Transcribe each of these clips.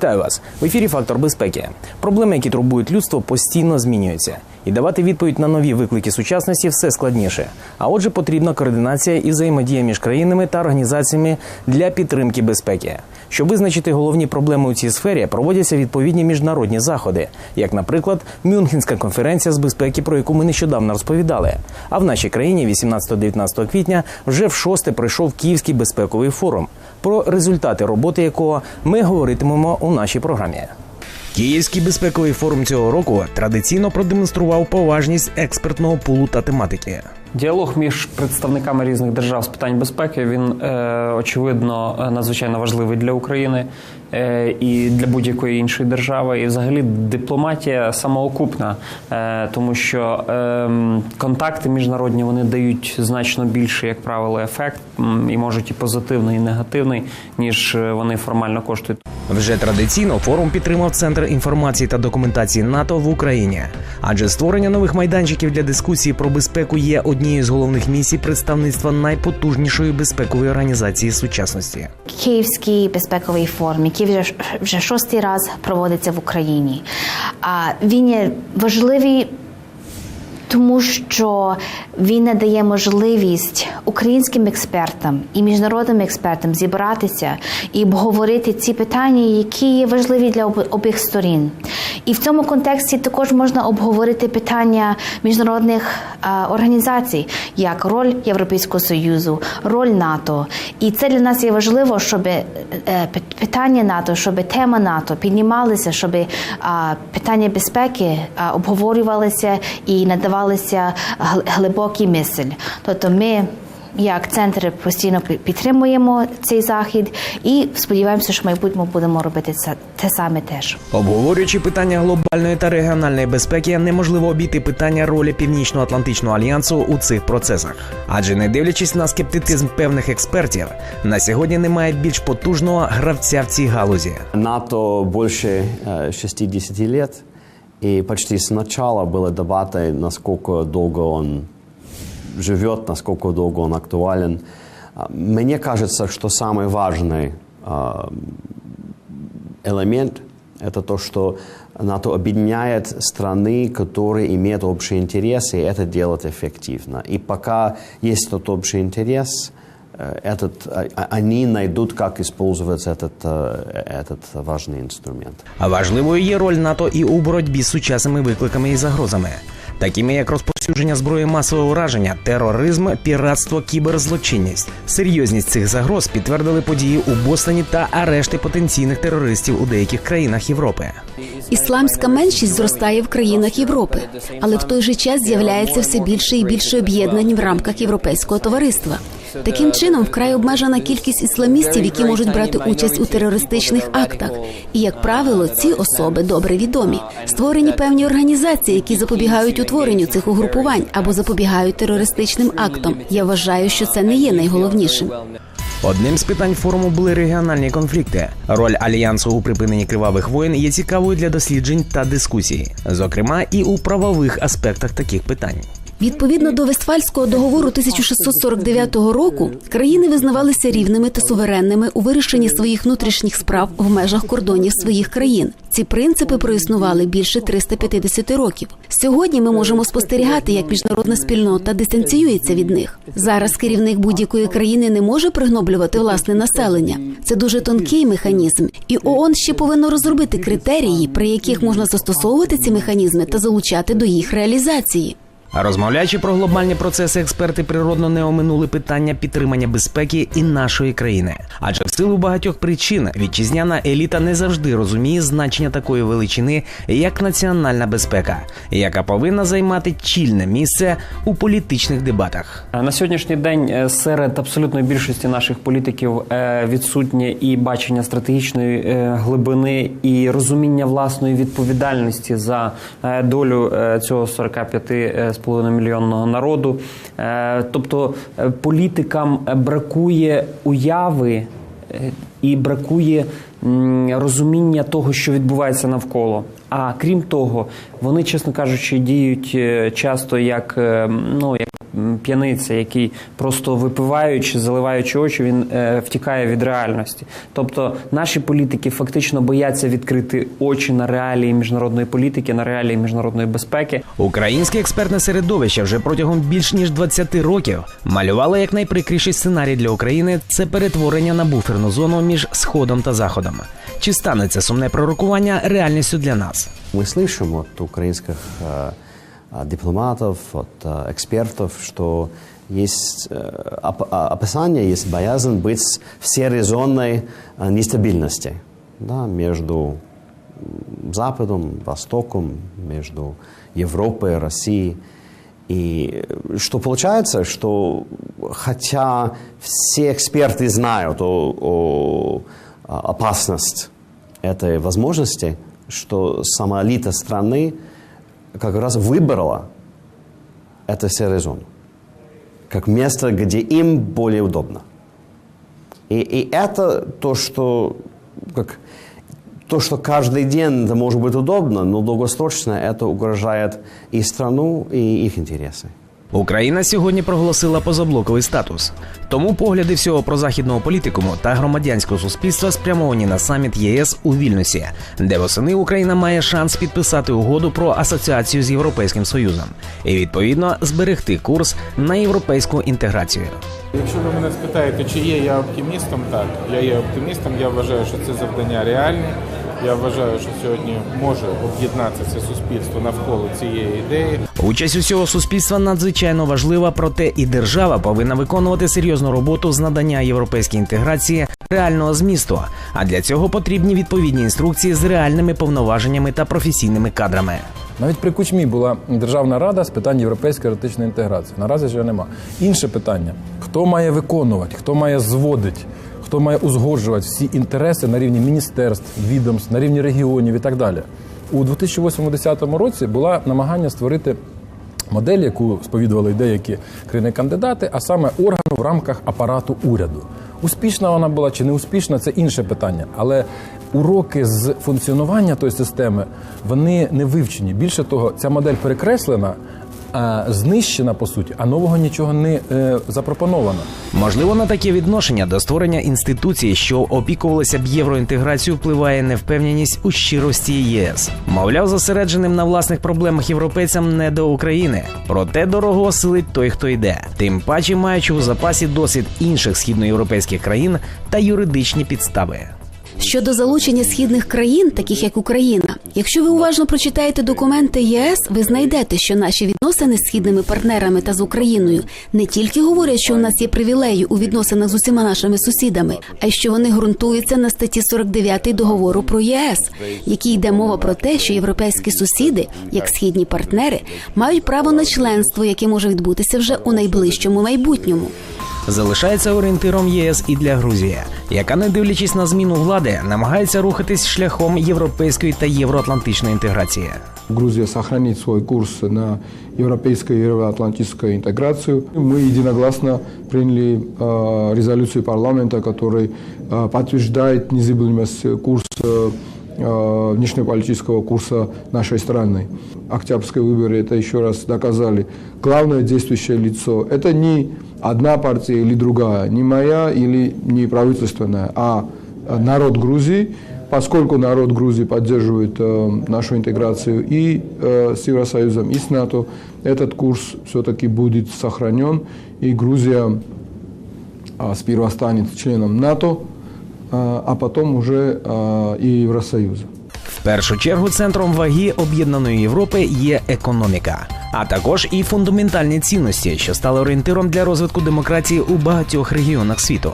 Вітаю вас в ефірі Фактор безпеки. Проблеми, які турбують людство, постійно змінюються, і давати відповідь на нові виклики сучасності все складніше. А отже, потрібна координація і взаємодія між країнами та організаціями для підтримки безпеки. Щоб визначити головні проблеми у цій сфері, проводяться відповідні міжнародні заходи, як, наприклад, Мюнхенська конференція з безпеки, про яку ми нещодавно розповідали. А в нашій країні 18-19 квітня вже в шосте пройшов Київський безпековий форум, про результати роботи якого ми говоритимемо у нашій програмі. Київський безпековий форум цього року традиційно продемонстрував поважність експертного пулу та тематики. Діалог між представниками різних держав з питань безпеки він е, очевидно е, надзвичайно важливий для України е, і для будь-якої іншої держави. І взагалі дипломатія самоокупна, тому що е, контакти міжнародні вони дають значно більше, як правило, ефект і можуть і позитивний, і негативний, ніж вони формально коштують. Вже традиційно форум підтримав центр інформації та документації НАТО в Україні, адже створення нових майданчиків для дискусії про безпеку є однією з головних місій представництва найпотужнішої безпекової організації сучасності. Київський безпековий форум, який вже вже шостий раз проводиться в Україні. А він є важливий. Тому що він надає можливість українським експертам і міжнародним експертам зібратися і обговорити ці питання, які є важливі для об- обох сторін. І в цьому контексті також можна обговорити питання міжнародних організацій, як роль Європейського союзу, роль НАТО. І це для нас є важливо, щоб е, е, питання НАТО, щоб тема НАТО піднімалися, щоб питання безпеки обговорювалися і надавалися гл- глибокий мисль. Тобто ми. Як центр постійно підтримуємо цей захід і сподіваємося, що в майбутньому будемо робити це те саме теж. Обговорюючи питання глобальної та регіональної безпеки, неможливо обійти питання ролі Північно-Атлантичного альянсу у цих процесах. Адже не дивлячись на скептицизм певних експертів, на сьогодні немає більш потужного гравця в цій галузі. НАТО больше э, 60 лет, и почти с начала было дебаты, насколько долго он живет, насколько долго он актуален. А, Мне кажется, что самый важный а, элемент – это то, что НАТО объединяет страны, которые имеют общие интересы, и это делает эффективно. И пока есть тот общий интерес, э, этот, а- они найдут, как использовать этот, э, этот важный инструмент. А важливою є роль НАТО і у боротьбі з сучасними викликами і загрозами, такими як розповсюдження зброї масового ураження, тероризм, піратство, кіберзлочинність. Серйозність цих загроз підтвердили події у Бостоні та арешти потенційних терористів у деяких країнах Європи. Ісламська меншість зростає в країнах Європи, але в той же час з'являється все більше і більше об'єднань в рамках європейського товариства. Таким чином, вкрай обмежена кількість ісламістів, які можуть брати участь у терористичних актах. І як правило, ці особи добре відомі. Створені певні організації, які запобігають утворенню цих угрупувань або запобігають терористичним актам. Я вважаю, що це не є найголовнішим. Одним з питань форуму були регіональні конфлікти. Роль альянсу у припиненні кривавих воєн є цікавою для досліджень та дискусій, зокрема і у правових аспектах таких питань. Відповідно до Вестфальського договору 1649 року країни визнавалися рівними та суверенними у вирішенні своїх внутрішніх справ в межах кордонів своїх країн. Ці принципи проіснували більше 350 років. Сьогодні ми можемо спостерігати, як міжнародна спільнота дистанціюється від них. Зараз керівник будь-якої країни не може пригноблювати власне населення. Це дуже тонкий механізм, і ООН ще повинно розробити критерії, при яких можна застосовувати ці механізми та залучати до їх реалізації. Розмовляючи про глобальні процеси, експерти природно не оминули питання підтримання безпеки і нашої країни. Адже в силу багатьох причин вітчизняна еліта не завжди розуміє значення такої величини, як національна безпека, яка повинна займати чільне місце у політичних дебатах. На сьогоднішній день е, серед абсолютної більшості наших політиків е, відсутнє і бачення стратегічної е, глибини, і розуміння власної відповідальності за долю цього 45 2,5 мільйонного народу. Е, тобто е, політикам е, бракує уяви і бракує розуміння того, що відбувається навколо. А крім того, вони, чесно кажучи, діють часто як ну як п'яниця, який просто випиваючи, заливаючи очі, він е, втікає від реальності. Тобто наші політики фактично бояться відкрити очі на реалії міжнародної політики, на реалії міжнародної безпеки. Українське експертне середовище вже протягом більш ніж 20 років малювало як найприкріший сценарій для України це перетворення на буферну зону між сходом та заходом. Чи стане це сумне пророкування реальністю для нас? Мы слышим от украинских э, дипломатов, от э, экспертов, что есть э, а- опасение, есть боязнь быть в серой зоной э, нестабильности да, между Западом, Востоком, между Европой, Россией. И что получается, что хотя все эксперты знают о, о- о опасности этой возможности, что сама элита страны как раз выбрала эту серую зону как место, где им более удобно. И, и это то, что как, то, что каждый день это может быть удобно, но долгосрочно это угрожает и страну, и их интересы. Україна сьогодні проголосила позаблоковий статус. Тому погляди всього прозахідного політикуму та громадянського суспільства спрямовані на саміт ЄС у Вільнюсі, де восени Україна має шанс підписати угоду про асоціацію з Європейським Союзом і відповідно зберегти курс на європейську інтеграцію. Якщо ви мене спитаєте, чи є я оптимістом, так я є оптимістом. Я вважаю, що це завдання реальне. Я вважаю, що сьогодні може об'єднатися суспільство навколо цієї ідеї. Участь усього суспільства надзвичайно важлива, проте і держава повинна виконувати серйозну роботу з надання європейській інтеграції реального змісту. А для цього потрібні відповідні інструкції з реальними повноваженнями та професійними кадрами. Навіть при Кучмі була Державна рада з питань європейської еретичної інтеграції. Наразі ж нема. Інше питання: хто має виконувати, хто має зводити, хто має узгоджувати всі інтереси на рівні міністерств, відомств, на рівні регіонів і так далі. У 2008-2010 році була намагання створити модель, яку сповідували деякі країни-кандидати, а саме органу в рамках апарату уряду. Успішна вона була чи не успішна, це інше питання. Але уроки з функціонування тої системи вони не вивчені. Більше того, ця модель перекреслена, а, знищена по суті, а нового нічого не е, запропоновано. Можливо, на таке відношення до створення інституції, що опікувалися б євроінтеграцією, впливає невпевненість у щирості ЄС. Мовляв, зосередженим на власних проблемах європейцям не до України. Проте дорого осилить той, хто йде. Тим паче маючи у запасі досвід інших східноєвропейських країн та юридичні підстави. Щодо залучення східних країн, таких як Україна, якщо ви уважно прочитаєте документи ЄС, ви знайдете, що наші відносини з східними партнерами та з Україною не тільки говорять, що у нас є привілеї у відносинах з усіма нашими сусідами, а й що вони ґрунтуються на статті 49 договору про ЄС, який йде мова про те, що європейські сусіди, як східні партнери, мають право на членство, яке може відбутися вже у найближчому майбутньому Залишається орієнтиром єС і для Грузії, яка, не дивлячись на зміну влади, намагається рухатись шляхом європейської та євроатлантичної інтеграції. Грузия сохранит свой курс на европейскую и евроатлантическую интеграцию. Мы единогласно приняли э, резолюцию парламента, который э, подтверждает незыблемость курса э, внешнеполитического курса нашей страны. Октябрьские выборы это еще раз доказали. Главное действующее лицо – это не одна партия или другая, не моя или не правительственная, а народ Грузии, поскольку народ Грузии поддерживает э, нашу интеграцию и э, с Евросоюзом, и с НАТО, этот курс все-таки будет сохранен, и Грузия а, сперва станет членом НАТО, а, потом уже и Евросоюза. В першу чергу центром ваги об'єднаної Європи є економіка, а також і фундаментальні цінності, що стали орієнтиром для розвитку демократії у багатьох регіонах світу.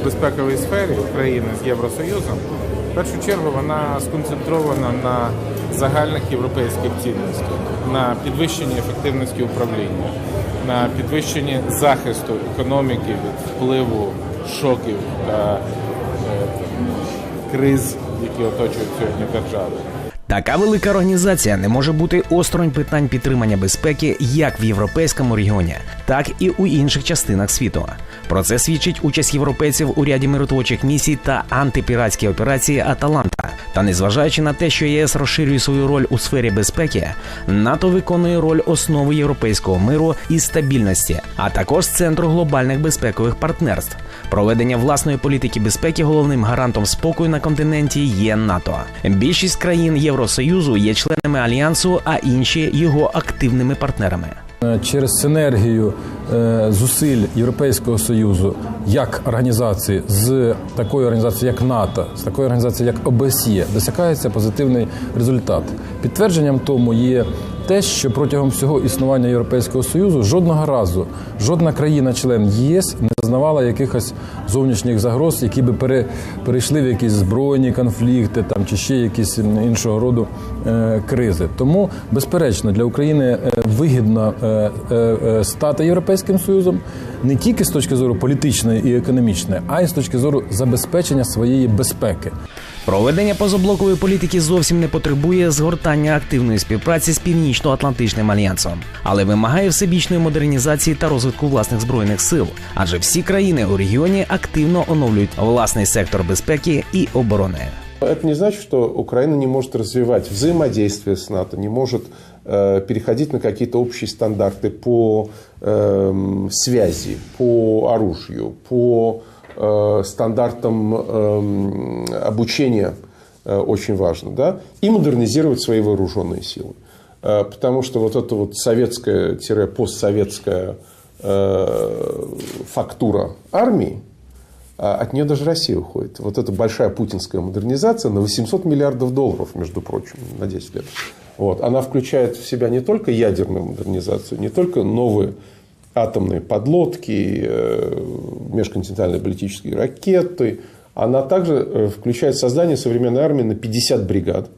В безпековій сфері України з Євросоюзом в першу чергу вона сконцентрована на загальних європейських цінностях, на підвищенні ефективності управління, на підвищенні захисту економіки від впливу шоків та е, криз, які оточують сьогодні держави. Така велика організація не може бути осторонь питань підтримання безпеки як в європейському регіоні, так і у інших частинах світу. Про це свідчить участь європейців у ряді миротворчих місій та антипіратській операції Аталанта Та незважаючи на те, що ЄС розширює свою роль у сфері безпеки, НАТО виконує роль основи європейського миру і стабільності, а також центру глобальних безпекових партнерств. Проведення власної політики безпеки головним гарантом спокою на континенті є НАТО. Більшість країн Євросоюзу є членами альянсу, а інші його активними партнерами. Е, Через синергію е, зусиль Європейського союзу як організації з такою організацією, як НАТО, з такою організацією, як ОБСЄ, досягається позитивний результат. Підтвердженням тому є те, що протягом всього існування Європейського союзу жодного разу жодна країна-член ЄС не зазнавала якихось зовнішніх загроз, які би пере, перейшли в якісь збройні конфлікти там чи ще якісь іншого роду е, кризи. Тому, безперечно, для України е, вигідно е, е, е, стати європейським союзом не тільки з точки зору політичної і економічної, а й з точки зору забезпечення своєї безпеки. Проведення позаблокової політики зовсім не потребує згортання активної співпраці з Північно-Атлантичним альянсом, але вимагає всебічної модернізації та розвитку власних збройних сил, адже всі країни у регіоні активно оновлюють власний сектор безпеки і оборони. Это не значит, что Украина не может развивать взаимодействие с НАТО, не может переходить на какие-то общие стандарты по эм, связи, по оружию, по э, стандартам эм, обучения, э, очень важно, да, и модернизировать свои вооруженные силы. Э, потому что вот эта вот советская-постсоветская э, фактура армии, а от нее даже Россия уходит. Вот эта большая путинская модернизация на 800 миллиардов долларов, между прочим, на 10 лет. Вот. Она включает в себя не только ядерную модернизацию, не только новые атомные подлодки, э, межконтинентальные баллистические ракеты. Она также э, включает создание современной армии на 50 бригад.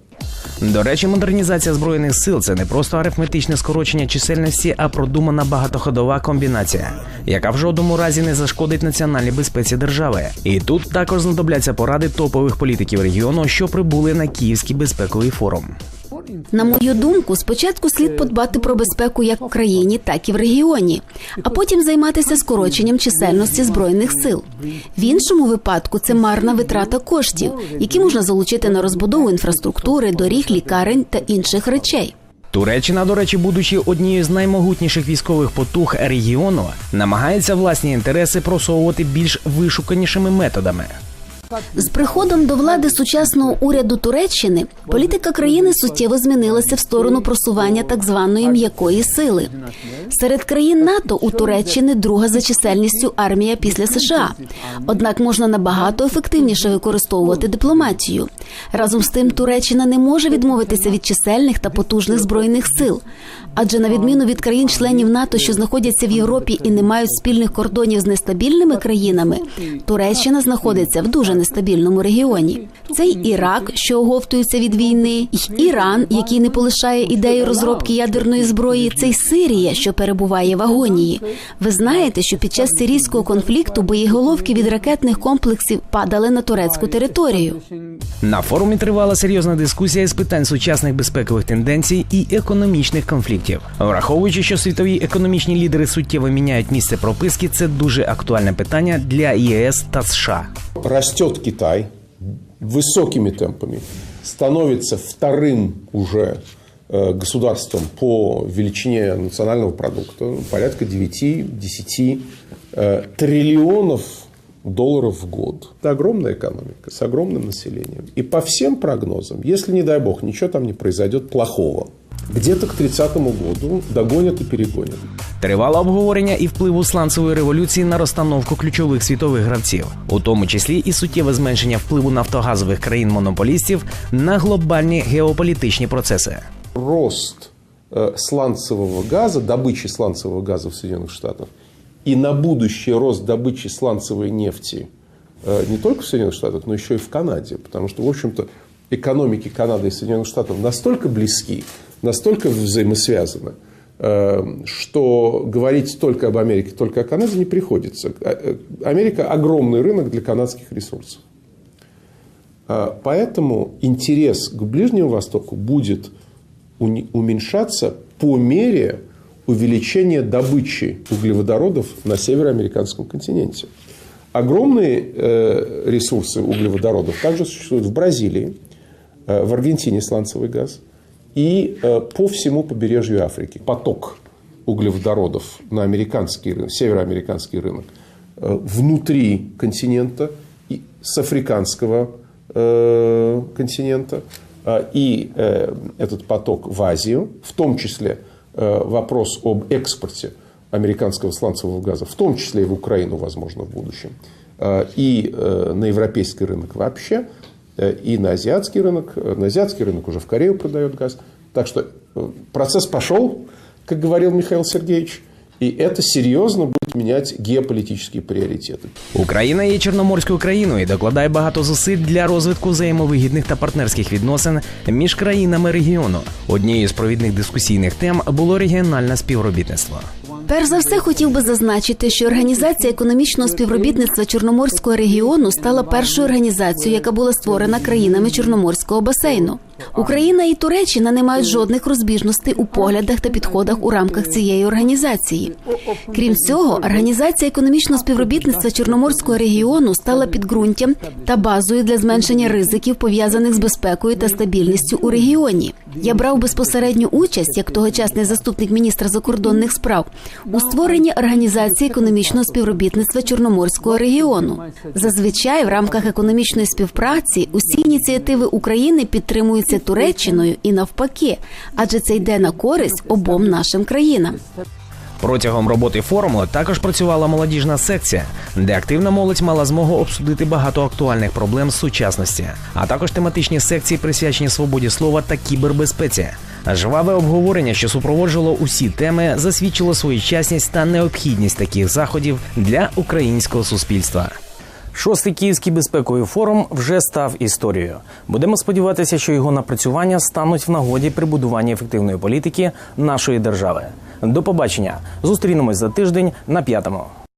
До речі, модернізація збройних сил це не просто арифметичне скорочення чисельності, а продумана багатоходова комбінація, яка в жодному разі не зашкодить національній безпеці держави. І тут також знадобляться поради топових політиків регіону, що прибули на Київський безпековий форум. На мою думку, спочатку слід подбати про безпеку як в країні, так і в регіоні, а потім займатися скороченням чисельності збройних сил. В іншому випадку це марна витрата коштів, які можна залучити на розбудову інфраструктури, доріг, лікарень та інших речей. Туреччина, до речі, будучи однією з наймогутніших військових потуг регіону, намагається власні інтереси просовувати більш вишуканішими методами. З приходом до влади сучасного уряду Туреччини політика країни суттєво змінилася в сторону просування так званої м'якої сили. Серед країн НАТО у Туреччини друга за чисельністю армія після США. Однак можна набагато ефективніше використовувати дипломатію. Разом з тим, Туреччина не може відмовитися від чисельних та потужних збройних сил. Адже на відміну від країн-членів НАТО, що знаходяться в Європі і не мають спільних кордонів з нестабільними країнами, Туреччина знаходиться в дуже нестабільному регіоні. Це й Ірак, що оговтується від війни, й Іран, який не полишає ідеї розробки ядерної зброї. Це й Сирія, що перебуває в агонії. Ви знаєте, що під час сирійського конфлікту боєголовки від ракетних комплексів падали на турецьку територію. На форумі тривала серйозна дискусія з питань сучасних безпекових тенденцій і економічних конфліктів. Враховуючи, що світові економічні лідери суттєво міняють місце прописки, це дуже актуальне питання для ЄС та США. Растет Китай высокими темпами, становится вторым уже э, государством по величине национального продукта, порядка 9-10 э, триллионов долларов в год. Это огромная экономика с огромным населением. И по всем прогнозам, если, не дай бог, ничего там не произойдет плохого, где-то к 30 году догонят и перегонят. Тривало обговорення і впливу сланцевої революції на розстановку ключових світових гравців, у тому числі і суттєве зменшення впливу нафтогазових країн-монополістів на глобальні геополітичні процеси. рост э, сланцевого газа, добычи сланцевого газа в Соединенных Штатах и на будущий рост добычи сланцевой нефти э, не только в Соединенных Штатах, но еще и в Канаде. Потому что, в общем-то, экономики Канады и Соединенных Штатов настолько близки, настолько взаимосвязаны, э, что говорить только об Америке, только о Канаде не приходится. А, э, Америка – огромный рынок для канадских ресурсов. А, Поэтому интерес к Ближнему Востоку будет уменьшаться по мере увеличения добычи углеводородов на североамериканском континенте. Огромные э, ресурсы углеводородов также существуют в Бразилии, э, в Аргентине сланцевый газ и э, по всему побережью Африки. Поток углеводородов на американский рынок, североамериканский рынок э, внутри континента и с африканского э, континента. Э, и э, этот поток в Азию, в том числе э, вопрос об экспорте американского сланцевого газа, в том числе и в Украину, возможно, в будущем, э, и э, на европейский рынок вообще, э, и на азиатский рынок. Э, На азиатский рынок уже в Корею продает газ. Так что э, процесс пошел, как говорил Михаил Сергеевич, и это серьезно будет менять геополитические приоритеты. Україна є чорноморською країною і докладає багато зусиль для розвитку взаємовигідних та партнерських відносин між країнами регіону. Однією з провідних дискусійних тем було регіональне співробітництво. Перш за все хотів би зазначити, що організація економічного співробітництва Чорноморського регіону стала першою організацією, яка була створена країнами Чорноморського басейну. Україна і Туреччина не мають жодних розбіжностей у поглядах та підходах у рамках цієї організації. Крім цього, організація економічного співробітництва Чорноморського регіону стала підґрунтям та базою для зменшення ризиків пов'язаних з безпекою та стабільністю у регіоні. Я брав безпосередню участь як тогочасний заступник міністра закордонних справ у створенні організації економічного співробітництва Чорноморського регіону. Зазвичай в рамках економічної співпраці усі ініціативи України підтримуються Туреччиною і навпаки, адже це йде на користь обом нашим країнам. Протягом роботи форуму також працювала молодіжна секція, де активна молодь мала змогу обсудити багато актуальних проблем сучасності, а також тематичні секції, присвячені свободі слова та кібербезпеці. Жваве обговорення, що супроводжувало усі теми, засвідчило своєчасність та необхідність таких заходів для українського суспільства. Шостий київський безпековий форум вже став історією. Будемо сподіватися, що його напрацювання стануть в нагоді при будуванні ефективної політики нашої держави. До побачення. Зустрінемось за тиждень на п'ятому.